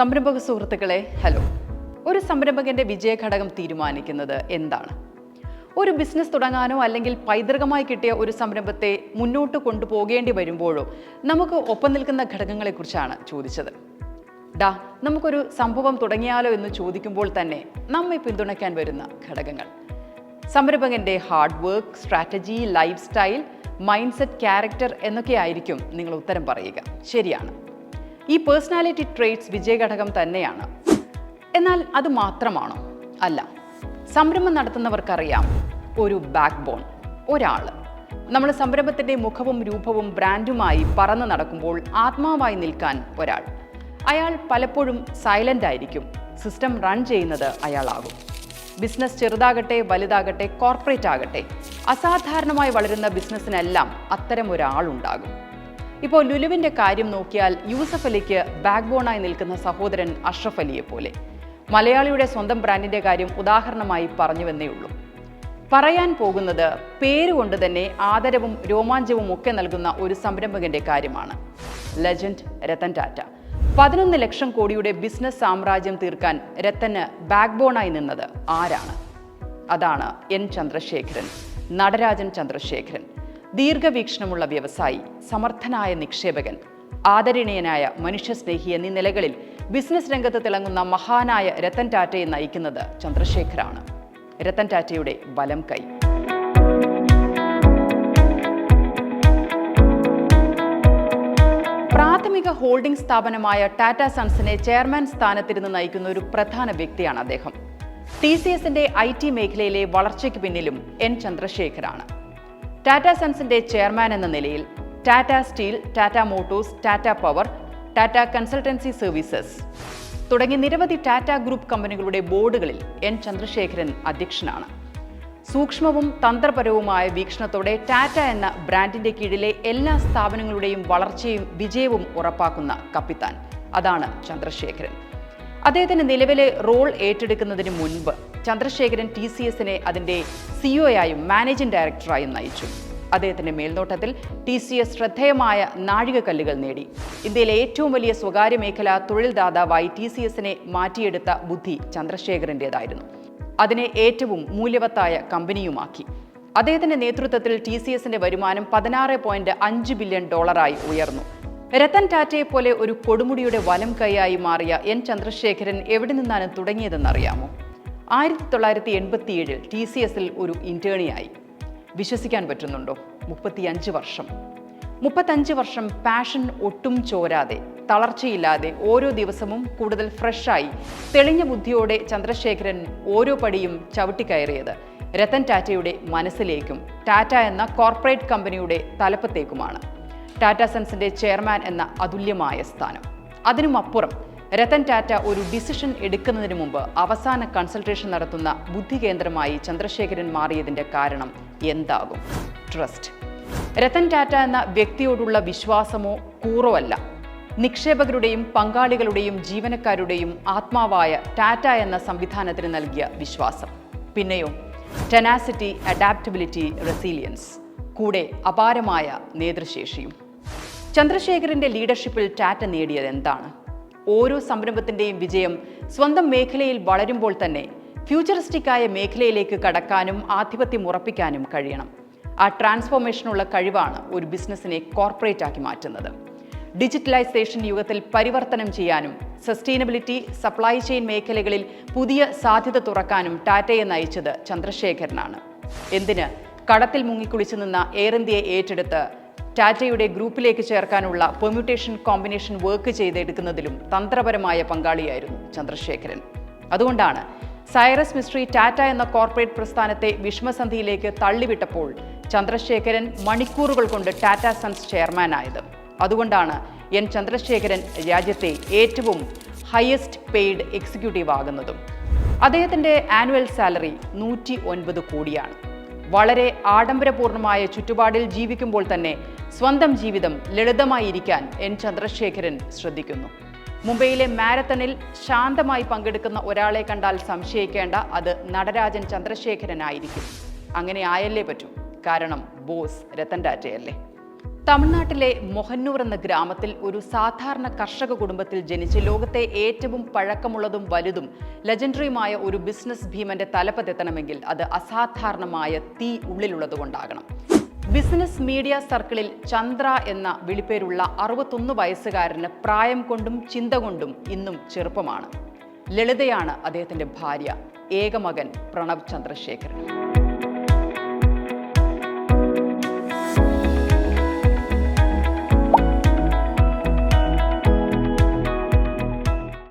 സംരംഭക സുഹൃത്തുക്കളെ ഹലോ. ഒരു സംരംഭകന്റെ വിജയഘടകം തീരുമാനിക്കുന്നത് എന്താണ്? ഒരു ബിസിനസ് തുടങ്ങാനോ അല്ലെങ്കിൽ പൈതൃകമായി കിട്ടിയ ഒരു സംരംഭത്തെ മുന്നോട്ട് കൊണ്ടുപോകേണ്ടി വരുമ്പോഴോ നമുക്ക് ഒപ്പം നിൽക്കുന്ന ഘടകങ്ങളെക്കുറിച്ചാണ് ചോദിച്ചത്. ഡാ നമുക്കൊരു സംഭവം തുടങ്ങിയാലോ എന്ന് ചോദിക്കുമ്പോൾ തന്നെ നമ്മെ പിന്തുണയ്ക്കാൻ വരുന്ന ഘടകങ്ങൾ. സംരംഭകന്റെ hard work strategy lifestyle mindset character എന്നൊക്കെ ആയിരിക്കും നിങ്ങൾ ഉത്തരം പറയുക. ശരിയാണ്. ഈ പേഴ്സണാലിറ്റി ട്രേറ്റ്സ് വിജയഘടകം തന്നെയാണ്. എന്നാൽ അത് മാത്രമാണോ? അല്ല. സംരംഭം നടത്തുന്നവർക്കറിയാം. ഒരു ബാക്ക് ബോൺ ഒരാൾ. നമ്മൾ സംരംഭത്തിന്റെ മുഖവും രൂപവും ബ്രാൻഡുമായി പറന്നു നടക്കുമ്പോൾ ആത്മാവായി നിൽക്കാൻ ഒരാൾ. അയാൾ പലപ്പോഴും സൈലന്റ് ആയിരിക്കും. സിസ്റ്റം റൺ ചെയ്യുന്നത് അയാളാകും. ബിസിനസ് ചെറുതാകട്ടെ വലുതാകട്ടെ കോർപ്പറേറ്റ് ആകട്ടെ അസാധാരണമായി വളരുന്ന ബിസിനസ്സിനെല്ലാം അത്തരം ഒരാളുണ്ടാകും. ഇപ്പോൾ ലുലുവിന്റെ കാര്യം നോക്കിയാൽ യൂസഫ് അലിക്ക് ബാക്ക് ബോണായി നിൽക്കുന്ന സഹോദരൻ അഷ്റഫ് അലിയെ പോലെ. മലയാളിയുടെ സ്വന്തം ബ്രാൻഡിന്റെ കാര്യം ഉദാഹരണമായി പറഞ്ഞുവെന്നേ ഉള്ളൂ. പറയാൻ പോകുന്നത് പേരുകൊണ്ട് തന്നെ ആദരവും രോമാഞ്ചവും ഒക്കെ നൽകുന്ന ഒരു സംരംഭകന്റെ കാര്യമാണ്. ലെജൻഡ് രത്തൻ ടാറ്റ. പതിനൊന്ന് ലക്ഷം കോടിയുടെ ബിസിനസ് സാമ്രാജ്യം തീർക്കാൻ രത്തന് ബാക്ക് ബോണായി നിന്നത് ആരാണ്? അതാണ് എൻ ചന്ദ്രശേഖരൻ നടരാജൻ ചന്ദ്രശേഖരൻ. ദീർഘവീക്ഷണമുള്ള വ്യവസായി സമർത്ഥനായ നിക്ഷേപകൻ ആദരണീയനായ മനുഷ്യസ്നേഹി എന്നീ നിലകളിൽ ബിസിനസ് രംഗത്ത് തിളങ്ങുന്ന മഹാനായ രത്തൻ ടാറ്റയെ നയിക്കുന്നത് ചന്ദ്രശേഖരാണ്. രത്തൻ ടാറ്റയുടെ വലം കൈ. പ്രാഥമിക ഹോൾഡിംഗ് സ്ഥാപനമായ ടാറ്റ സൺസിനെ ചെയർമാൻ സ്ഥാനത്തിരുന്ന് നയിക്കുന്ന ഒരു പ്രധാന വ്യക്തിയാണ് അദ്ദേഹം. ടി സി എസിന്റെ ഐ ടി മേഖലയിലെ വളർച്ചയ്ക്ക് പിന്നിലും എൻ ചന്ദ്രശേഖരാണ്. ടാറ്റ സൺസിന്റെ ചെയർമാൻ എന്ന നിലയിൽ Tata Steel Tata Motors Tata Power Tata Consultancy Services തുടങ്ങി നിരവധി ടാറ്റ ഗ്രൂപ്പ് കമ്പനികളുടെ ബോർഡുകളിൽ എൻ ചന്ദ്രശേഖരൻ അധ്യക്ഷനാണ്. സൂക്ഷ്മവും തന്ത്രപരവുമായ വീക്ഷണത്തോടെ ടാറ്റ എന്ന ബ്രാൻഡിന്റെ കീഴിലെ എല്ലാ സ്ഥാപനങ്ങളുടെയും വളർച്ചയും വിജയവും ഉറപ്പാക്കുന്ന കപ്പിത്താൻ അതാണ് ചന്ദ്രശേഖരൻ. അദ്ദേഹത്തിന്റെ നിലവിലെ റോൾ ഏറ്റെടുക്കുന്നതിന് മുൻപ് ചന്ദ്രശേഖരൻ ടി സി എസിനെ അതിന്റെ സിഇഒയായും മാനേജിംഗ് ഡയറക്ടറായും നയിച്ചു. അദ്ദേഹത്തിന്റെ മേൽനോട്ടത്തിൽ ടി സി എസ് ശ്രദ്ധേയമായ നാഴികക്കല്ലുകൾ നേടി. ഇന്ത്യയിലെ ഏറ്റവും വലിയ സ്വകാര്യ മേഖല തൊഴിൽദാതാവായി ടി സി എസിനെ മാറ്റിയെടുത്ത ബുദ്ധി ചന്ദ്രശേഖരന്റെതായിരുന്നു. അതിനെ ഏറ്റവും മൂല്യവത്തായ കമ്പനിയുമാക്കി. അദ്ദേഹത്തിന്റെ നേതൃത്വത്തിൽ ടി സി എസിന്റെ വരുമാനം പതിനാറ് പോയിന്റ് അഞ്ച് ബില്യൺ ഡോളറായി ഉയർന്നു. രത്തൻ ടാറ്റയെ പോലെ ഒരു കൊടുമുടിയുടെ വലം കൈയായി മാറിയ എൻ ചന്ദ്രശേഖരൻ എവിടെ നിന്നാണ് തുടങ്ങിയതെന്നറിയാമോ? ആയിരത്തി തൊള്ളായിരത്തി എൺപത്തിയേഴിൽ ടി സി എസിൽ ഒരു ഇന്റേണിയായി. വിശ്വസിക്കാൻ പറ്റുന്നുണ്ടോ? മുപ്പത്തിയഞ്ച് വർഷം. മുപ്പത്തഞ്ച് വർഷം പാഷൻ ഒട്ടും ചോരാതെ തളർച്ചയില്ലാതെ ഓരോ ദിവസവും കൂടുതൽ ഫ്രഷായി തെളിഞ്ഞ ബുദ്ധിയോടെ ചന്ദ്രശേഖരൻ ഓരോ പടിയും ചവിട്ടിക്കയറിയത് രത്തൻ ടാറ്റയുടെ മനസ്സിലേക്കും ടാറ്റ എന്ന കോർപ്പറേറ്റ് കമ്പനിയുടെ തലപ്പത്തേക്കുമാണ്. ടാറ്റ സൺസിന്റെ ചെയർമാൻ എന്ന അതുല്യമായ സ്ഥാനം. അതിനുമപ്പുറം രത്തൻ ടാറ്റ ഒരു ഡിസിഷൻ എടുക്കുന്നതിന് മുമ്പ് അവസാന കൺസൾട്ടേഷൻ നടത്തുന്ന ബുദ്ധികേന്ദ്രമായി ചന്ദ്രശേഖരൻ മാറിയതിന്റെ കാരണം എന്താകും? ട്രസ്റ്റ്. രതൻ ടാറ്റ എന്ന വ്യക്തിയോടുള്ള വിശ്വാസമോ കൂറോ അല്ല. നിക്ഷേപകരുടെയും പങ്കാളികളുടെയും ജീവനക്കാരുടെയും ആത്മാവായ ടാറ്റ എന്ന സംവിധാനത്തിന് നൽകിയ വിശ്വാസം. പിന്നെയോ ടെനാസിറ്റി അഡാപ്റ്റബിലിറ്റി റെസീലിയൻസ്. കൂടെ അപാരമായ നേതൃശേഷിയും. ചന്ദ്രശേഖരന്റെ ലീഡർഷിപ്പിൽ ടാറ്റ നേടിയത് എന്താണ് ഓരോ സംരംഭത്തിന്റെയും വിജയം സ്വന്തം മേഖലയിൽ വളരുമ്പോൾ തന്നെ ഫ്യൂച്ചറിസ്റ്റിക്കായ മേഖലയിലേക്ക് കടക്കാനും ആധിപത്യം ഉറപ്പിക്കാനും കഴിയണം. ആ ട്രാൻസ്ഫോർമേഷനുള്ള കഴിവാണ് ഒരു ബിസിനസ്സിനെ കോർപ്പറേറ്റ് ആക്കി മാറ്റുന്നത്. ഡിജിറ്റലൈസേഷൻ യുഗത്തിൽ പരിവർത്തനം ചെയ്യാനും സസ്റ്റൈനബിലിറ്റി സപ്ലൈ ചെയിൻ മേഖലകളിൽ പുതിയ സാധ്യത തുറക്കാനും ടാറ്റയെ നയിച്ചത് ചന്ദ്രശേഖരനാണ്. എന്തിന്? കടത്തിൽ മുങ്ങിക്കുളിച്ചു നിന്ന എയർ ഇന്ത്യയെ ഏറ്റെടുത്ത് ടാറ്റയുടെ ഗ്രൂപ്പിലേക്ക് ചേർക്കാനുള്ള പെർമ്യൂട്ടേഷൻ കോമ്പിനേഷൻ വർക്ക് ചെയ്തെടുക്കുന്നതിലും തന്ത്രപരമായ പങ്കാളിയായിരുന്നു ചന്ദ്രശേഖരൻ. അതുകൊണ്ടാണ് സൈറസ് മിസ്ട്രി ടാറ്റ എന്ന കോർപ്പറേറ്റ് പ്രസ്ഥാനത്തെ വിഷമസന്ധിയിലേക്ക് തള്ളിവിട്ടപ്പോൾ ചന്ദ്രശേഖരൻ മണിക്കൂറുകൾ കൊണ്ട് ടാറ്റ സൺസ് ചെയർമാനായത്. അതുകൊണ്ടാണ് എൻ ചന്ദ്രശേഖരൻ രാജ്യത്തെ ഏറ്റവും ഹയസ്റ്റ് പെയ്ഡ് എക്സിക്യൂട്ടീവ് ആകുന്നതും. അദ്ദേഹത്തിന്റെ ആനുവൽ സാലറി നൂറ്റി ഒൻപത് കോടിയാണ്. വളരെ ആഡംബരപൂർണമായ ചുറ്റുപാടിൽ ജീവിക്കുമ്പോൾ തന്നെ സ്വന്തം ജീവിതം ലളിതമായിരിക്കാൻ എൻ ചന്ദ്രശേഖരൻ ശ്രദ്ധിക്കുന്നു. മുംബൈയിലെ മാരത്തണിൽ ശാന്തമായി പങ്കെടുക്കുന്ന ഒരാളെ കണ്ടാൽ സംശയിക്കേണ്ട അത് നടരാജൻ ചന്ദ്രശേഖരനായിരിക്കും. അങ്ങനെ ആയല്ലേ പറ്റൂ. കാരണം ബോസ് രത്തൻ ടാറ്റയല്ലേ. തമിഴ്നാട്ടിലെ മൊഹന്നൂർ എന്ന ഗ്രാമത്തിൽ ഒരു സാധാരണ കർഷക കുടുംബത്തിൽ ജനിച്ച് ലോകത്തെ ഏറ്റവും പഴക്കമുള്ളതും വലുതും ലെജൻഡറിയുമായ ഒരു ബിസിനസ് ഭീമന്റെ തലപ്പത്തെത്തണമെങ്കിൽ അത് അസാധാരണമായ തീ ഉള്ളിലുള്ളതുകൊണ്ടാകണം. ബിസിനസ് മീഡിയ സർക്കിളിൽ ചന്ദ്ര എന്ന വിളിപ്പേരുള്ള അറുപത്തൊന്ന് വയസ്സുകാരന് പ്രായം കൊണ്ടും ചിന്ത കൊണ്ടും ഇന്നും ചെറുപ്പമാണ്. ലളിതയാണ് അദ്ദേഹത്തിന്റെ ഭാര്യ. ഏകമകൻ പ്രണവ് ചന്ദ്രശേഖരൻ.